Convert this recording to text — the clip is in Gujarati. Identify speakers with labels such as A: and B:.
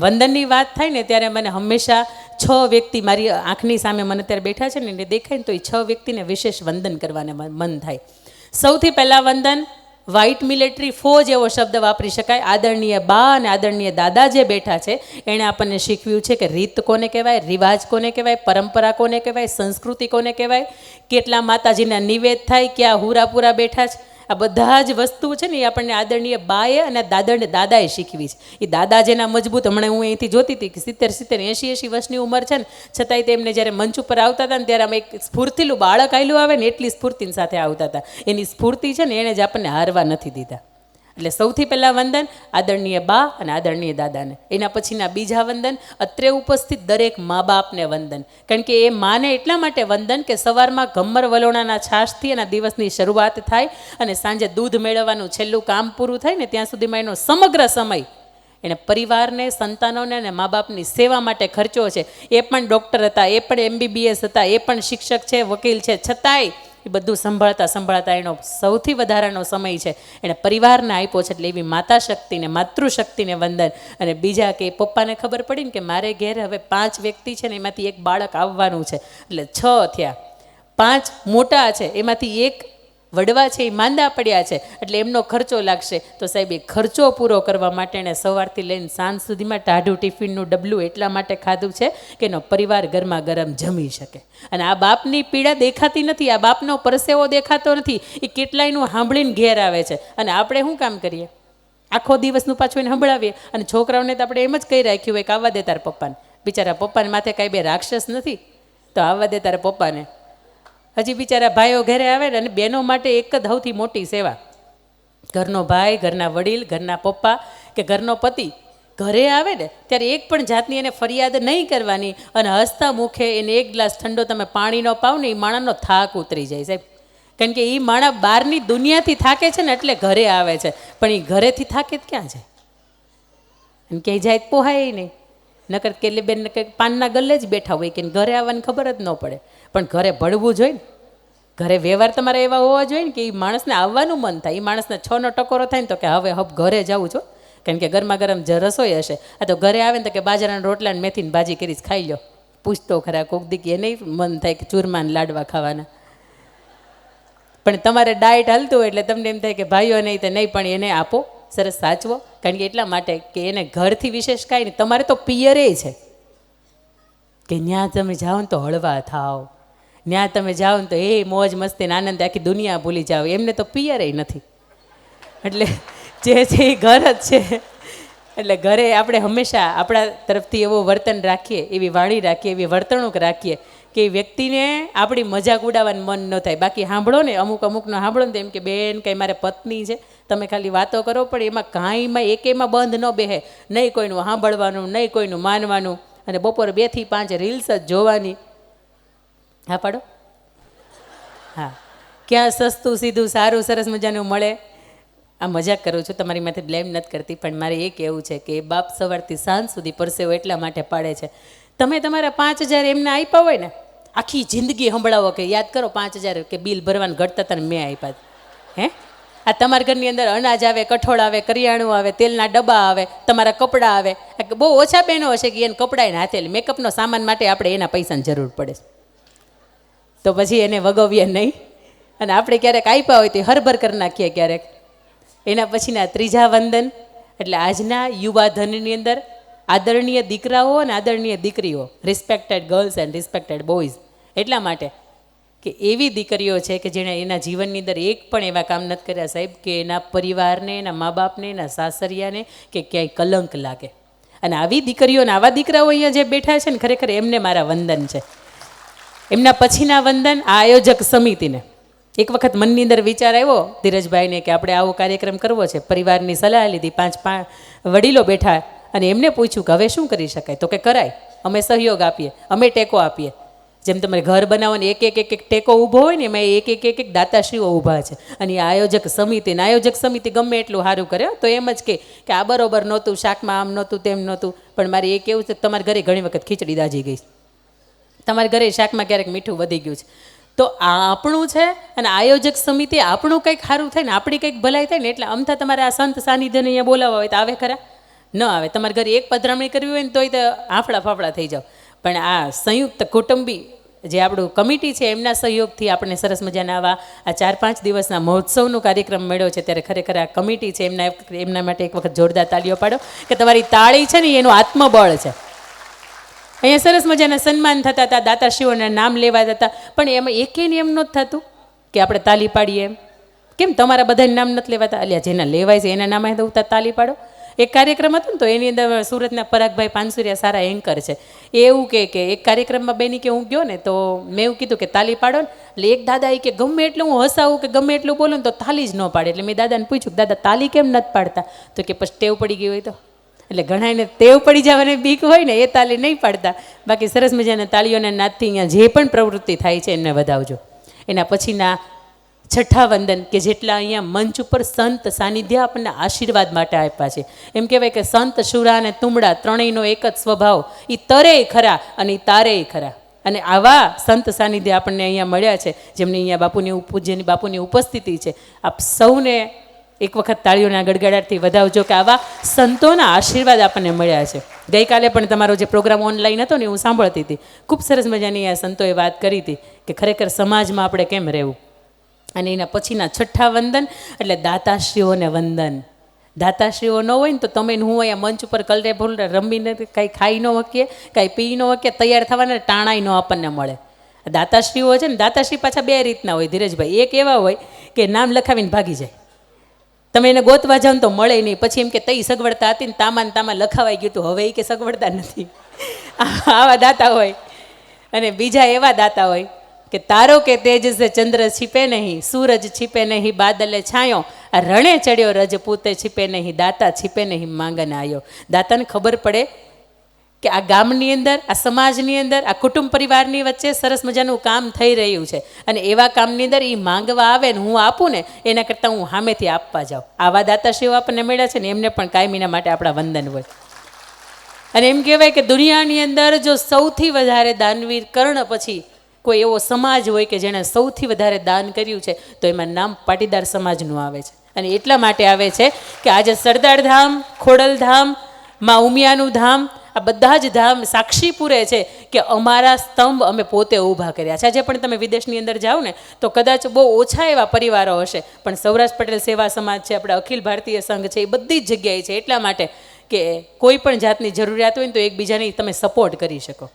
A: વંદનની વાત થાય ને ત્યારે મને હંમેશા છ વ્યક્તિ મારી આંખની સામે મને ત્યારે બેઠા છે ને એને દેખાય ને તો એ છ વ્યક્તિને વિશેષ વંદન કરવાને મન થાય. સૌથી પહેલાં વંદન વ્હાઇટ મિલિટરી ફોજ એવો શબ્દ વાપરી શકાય. આદરણીય બા અને આદરણીય દાદા જે બેઠા છે, એણે આપણને શીખવ્યું છે કે રીત કોને કહેવાય, રિવાજ કોને કહેવાય, પરંપરા કોને કહેવાય, સંસ્કૃતિ કોને કહેવાય, કેટલા માતાજીના નિવેદ થાય, ક્યાં હુરાપુરા બેઠા છે આ બધા જ વસ્તુ છે ને એ આપણને આદરણીય બાએ અને દાદરને દાદાએ શીખવી છે. એ દાદા જેના મજબૂત, હમણાં હું અહીંથી જોતી હતી કે સિત્તેર સિત્તેર એંશી એંશી વર્ષની ઉંમર છે ને, છતાંય તેમને જ્યારે મંચ ઉપર આવતા હતા ને ત્યારે અમે એક સ્ફૂર્તિલું બાળક આવેલું આવે ને, એટલી સ્ફૂર્તિની સાથે આવતા હતા. એની સ્ફૂર્તિ છે ને એણે જ આપણને હારવા નથી દીધા. એટલે સૌથી પહેલાં વંદન, આદરણીય બા અને આદરણીય દાદાને. એના પછીના બીજા વંદન, અત્રે ઉપસ્થિત દરેક મા બાપને વંદન. કારણ કે એ માને એટલા માટે વંદન કે સવારમાં ગમ્મર વલોણાના છાશથી એના દિવસની શરૂઆત થાય અને સાંજે દૂધ મેળવવાનું છેલ્લું કામ પૂરું થાય ને ત્યાં સુધીમાં એનો સમગ્ર સમય એણે પરિવારને, સંતાનોને અને મા બાપની સેવા માટે ખર્ચો છે. એ પણ ડૉક્ટર હતા, એ પણ એમબીબીએસ હતા, એ પણ શિક્ષક છે, વકીલ છે. છતાંય એ બધું સંભાળતા સંભાળતા એનો સૌથી વધારાનો સમય છે. એણે પરિવારને આપ્યો છે એટલે એવી માતા શક્તિને માતૃશક્તિને વંદન. અને બીજા કે પપ્પાને ખબર પડી ને કે મારે ઘેર હવે પાંચ વ્યક્તિ છે ને એમાંથી એક બાળક આવવાનું છે. એટલે છ થયા. પાંચ મોટા છે, એમાંથી એક વડવા છે એ માંદા પડ્યા છે, એટલે એમનો ખર્ચો લાગશે. તો સાહેબ, એ ખર્ચો પૂરો કરવા માટે એણે સવારથી લઈને સાંજ સુધીમાં ટાઢું ટિફિનનું ડબલું એટલા માટે ખાધું છે કે એનો પરિવાર ગરમા ગરમ જમી શકે. અને આ બાપની પીડા દેખાતી નથી, આ બાપનો પરસેવો દેખાતો નથી એ કેટલાયનું સાંભળીને ઘેર આવે છે. અને આપણે શું કામ કરીએ? આખો દિવસનું પાછું એને સંભળાવીએ. અને છોકરાઓને તો આપણે એમ જ કહી રાખ્યું હોય કે આવવા દે તારા પપ્પાને. બિચારા પપ્પાને માથે કાંઈ બે રાક્ષસ નથી. તો આવવા દે તારા પપ્પાને. હજી બિચારા ભાઈઓ ઘરે આવે ને, અને બહેનો માટે એક જ સૌથી મોટી સેવા. ઘરનો ભાઈ, ઘરના વડીલ, ઘરના પપ્પા કે ઘરનો પતિ ઘરે આવે ને, ત્યારે એક પણ જાતની એને ફરિયાદ નહીં કરવાની અને હસતા મુખે એને એક ગ્લાસ ઠંડો તમે પાણીનો પાવ ને એ માણાનો થાક ઉતરી જાય સાહેબ. કારણ કે એ માણા બહારની દુનિયાથી થાકે છે ને, એટલે ઘરે આવે છે. પણ એ ઘરેથી થાકે જ ક્યાં છે અને ક્યાંય જાય પોહાય નહીં. નકર કેટલી બેન કંઈક પાનના ગલ્લે જ બેઠા હોય કે ઘરે આવવાની ખબર જ ન પડે. પણ ઘરે ભળવું જોઈએ ને, ઘરે વ્યવહાર તમારે એવા હોવા જોઈએ ને કે એ માણસને આવવાનું મન થાય. એ માણસને છનો ટકોરો થાય ને તો કે હવે હબ ઘરે જાઉં છો. કેમ કે ગરમા ગરમ જ રસોઈ હશે, આ તો ઘરે આવે ને તો કે બાજરાના રોટલા ને મેથીની ભાજી કરી ખાઈ લો પૂછતો ખરા કોક દીકી એ નહીં મન થાય કે ચૂરમાન લાડવા ખાવાના. પણ તમારે ડાયટ હાલતું હોય એટલે તમને એમ થાય કે ભાઈઓ નહીં તો નહીં, પણ એને આપો. સરસ સાચવો. કારણ કે એટલા માટે કે એને ઘરથી વિશેષ કાંઈ નહીં. તમારે તો પિયરે છે. કે ત્યાં તમે જાઓ ને તો હળવા થાવ ત્યાં તમે જાઓ ને તો, એ મોજ મસ્તી ને આનંદ આખી દુનિયા ભૂલી જાઓ. એમને તો પિયરે નથી. એટલે જે છે એ ઘર જ છે. એટલે ઘરે આપણે હંમેશા આપણા તરફથી એવો વર્તન રાખીએ, એવી વાણી રાખીએ, એવી વર્તણૂક રાખીએ. કે વ્યક્તિને આપણી મજાક ઉડાવવાનું મન ન થાય. બાકી સાંભળો ને, અમુક અમુકનો સાંભળો ને એમ કે, બેન કંઈ મારે પત્ની છે. તમે ખાલી વાતો કરો, પણ એમાં કાંઈમાં એકેમાં બંધ ન બેહે. નહીં કોઈનું સાંભળવાનું, નહીં કોઈનું માનવાનું. અને બપોરે બેથી પાંચ રીલ્સ જ જોવાની. હા, પાડો. હા. ક્યાં સસ્તું, સીધું, સારું, સરસ મજાનું મળે? આ મજાક કરું છું. તમારી માથે બ્લેમ નથી કરતી, પણ મારે એ કહેવું છે કે બાપ સવારથી સાંજ સુધી પરસેવો એટલા માટે પાડે છે. તમે તમારા પાંચ હજાર એમને આપ્યા હોય ને, આખી જિંદગી સંભળાવો કે યાદ કરો પાંચ હજાર કે બિલ ભરવાનું ઘટતા તને મેં આપ્યા હે? આ તમારા ઘરની અંદર અનાજ આવે, કઠોળ આવે, કરિયાણું આવે, તેલના ડબ્બા આવે, તમારા કપડાં આવે. બહુ ઓછા બહેનો હશે કે એને કપડાં હાથે મેકઅપનો સામાન માટે આપણે એના પૈસાની જરૂર પડે. તો પછી એને વગવીએ નહીં. અને આપણે ક્યારેક આપ્યા હોય તો હરભર કરી નાખીએ ક્યારેક. એના પછીના ત્રીજા વંદન, એટલે આજના યુવા ધનની અંદર આદરણીય દીકરાઓ અને આદરણીય દીકરીઓ respected girls and respected boys એટલા માટે કે એવી દીકરીઓ છે કે જેણે એના જીવનની અંદર એક પણ એવા કામ નથી કર્યા સાહેબ, કે એના પરિવારને, એના મા બાપને એના સાસરિયાને કે ક્યાંય કલંક લાગે. અને આવી દીકરીઓ અને આવા દીકરાઓ અહીંયા જે બેઠા છે ને, ખરેખર એમને મારા વંદન છે. એમના પછીના વંદન આ આયોજક સમિતિને. એક વખત મનની અંદર વિચાર આવ્યો ધીરજભાઈને કે આપણે આવો કાર્યક્રમ કરવો છે. પરિવારની સલાહ લીધી. પાંચ પાંચ વડીલો બેઠા અને એમને પૂછ્યું કે હવે શું કરી શકાય? તો કે કરાય. અમે સહયોગ આપીએ. અમે ટેકો આપીએ. જેમ તમારે ઘર બનાવવાની એક એક એક એક ટેકો ઊભો હોય ને એમાં એક એક એક એક દાતાશ્રીઓ ઊભા છે. અને આયોજક સમિતિ ને આયોજક સમિતિ ગમે એટલું સારું કરે, તો એમ જ કે કે આ બરોબર નહોતું, શાકમાં આમ નહોતું, તેમ નહોતું, પણ મારે એ કેવું છે તમારા ઘરે ઘણી વખત ખીચડી દાજી ગઈ તમારા ઘરે શાકમાં ક્યારેક મીઠું વધી ગયું છે. તો આ આપણું છે અને આયોજક સમિતિ આપણું કંઈક સારું થાય ને આપણી કંઈક ભલાઈ થાય ને એટલે અમથા તમારે આ સંત સાનિધ્યને અહીંયા બોલાવવા હોય તો આવે ખરા. ન આવે. તમારે ઘરે એક પધરામણી કરવી હોય ને તોય તો આફળા ફાફડા થઈ જાવ પણ આ સંયુક્ત કુટુંબી જે આપણું કમિટી છે, એમના સહયોગથી આપણને સરસ મજાના આવા આ ચાર પાંચ દિવસના મહોત્સવનો કાર્યક્રમ મળ્યો છે. ત્યારે ખરેખર આ કમિટી છે, એમના એમના માટે એક વખત જોરદાર તાળીઓ પાડો કે તમારી તાળી છે ને એનું આત્મબળ છે. અહીંયા સરસ મજાના સન્માન થતા હતા, દાતાશ્રીઓના નામ લેવાતા હતા પણ એમાં એકે એમ નહોતું થતું કે આપણે તાલી પાડીએ એમ. કેમ? તમારા બધાને નામ નથી લેવાતા? અલ્યા, જેના લેવાય છે એના નામે તો ઉતા તાલી પાડો. એક કાર્યક્રમ હતો ને તો એની અંદર સુરતના પરાગભાઈ પાનસુરિયા સારા એન્કર છે. એ એવું કહે કે એક કાર્યક્રમમાં બેની કે હું ગયો ને તો મેં એવું કીધું કે તાલી પાડો ને. એટલે એક દાદા એ કે ગમે એટલું હું હસાવું કે ગમે એટલું બોલું ને તો તાલી જ ન પાડે. એટલે મેં દાદાને પૂછ્યું દાદા તાલી કેમ નથી પાડતા? તો કે પછી ટેવ પડી ગઈ હોય તો. એટલે ઘણાને ટેવ પડી જવાની બીક હોય ને એ તાલી નહીં પાડતા. બાકી સરસ મજાના તાળીઓના નાદથી અહીંયા જે પણ પ્રવૃત્તિ થાય છે એને વધાવજો. એના પછીના છઠ્ઠા વંદન કે જેટલા અહીંયા મંચ ઉપર સંત સાનિધ્ય આપણને આશીર્વાદ માટે આપ્યા છે. એમ કહેવાય કે સંત શુરા અને તુમડા ત્રણેયનો એક જ સ્વભાવ. એ તરેય ખરા અને એ તારેય ખરા. અને આવા સંત સાનિધ્ય આપણને અહીંયા મળ્યા છે. જેમની અહીંયા બાપુની પૂજ્યની બાપુની ઉપસ્થિતિ છે. આપ સૌને એક વખત તાળીઓના ગડગડાટથી વધાવજો કે આવા સંતોના આશીર્વાદ આપણને મળ્યા છે. ગઈકાલે પણ તમારો જે પ્રોગ્રામ ઓનલાઈન હતો ને હું સાંભળતી હતી. ખૂબ સરસ મજાની આ સંતોએ વાત કરી હતી કે ખરેખર સમાજમાં આપણે કેમ રહેવું? અને એના પછીના છઠ્ઠા વંદન, એટલે દાતાશ્રીઓને વંદન. દાતાશ્રીઓ ન હોય ને તો તમે હું અહીંયા મંચ ઉપર કલરે ભૂલરે રમીને કાંઈ ખાઈ ન શકીએ, કાંઈ પી ન શકીએ, તૈયાર થવાના ટાણાઈ ન આપણને મળે. દાતાશ્રીઓ છે ને, દાતાશ્રી પાછા બે રીતના હોય ધીરજભાઈ. એક એવા હોય કે નામ લખાવીને ભાગી જાય. તમે એને ગોતવા જાઓ તો મળે નહીં. પછી એમ કે તઈ સગવડતા હતી ને તામાં ને તામાં લખાવાઈ ગયું હતું હવે એ કે સગવડતા નથી. આવા દાતા હોય. અને બીજા એવા દાતા હોય કે તારો કે તેજ છે ચંદ્ર છીપે નહીં, સૂરજ છીપે નહીં, બાદલે છાંયો આ રણે ચડ્યો રજ પૂતે છીપે નહીં, દાતા છીપે નહીં, માંગને આવ્યો દાતાને ખબર પડે કે આ ગામની અંદર, આ સમાજની અંદર, આ કુટુંબ પરિવારની વચ્ચે સરસ મજાનું કામ થઈ રહ્યું છે. અને એવા કામની અંદર એ માંગવા આવે ને હું આપું ને, એના કરતાં હું સામેથી આપવા જાઉં. આવા દાતાશ્રીઓ આપણને મળ્યા છે ને, એમને પણ કાયમીના માટે આપણા વંદન હોય. અને એમ કહેવાય કે દુનિયાની અંદર જો સૌથી વધારે દાનવીર કર્ણ પછી કોઈ એવો સમાજ હોય કે જેણે સૌથી વધારે દાન કર્યું છે, તો એમાં નામ પાટીદાર સમાજનું આવે છે. અને એટલા માટે આવે છે કે આજે સરદાર ધામ ખોડલધામમાં ઉમિયાનું ધામ, આ બધા જ ધામ સાક્ષી પૂરે છે કે અમારા સ્તંભ અમે પોતે ઊભા કર્યા છે. આજે પણ તમે વિદેશની અંદર જાઓ ને, તો કદાચ બહુ ઓછા એવા પરિવારો હશે, પણ સૌરાષ્ટ્ર પટેલ સેવા સમાજ છે, આપણે અખિલ ભારતીય સંઘ છે, એ બધી જ જગ્યાએ છે. એટલા માટે કે કોઈ પણ જાતની જરૂરિયાત હોય ને તો એકબીજાની તમે સપોર્ટ કરી શકો.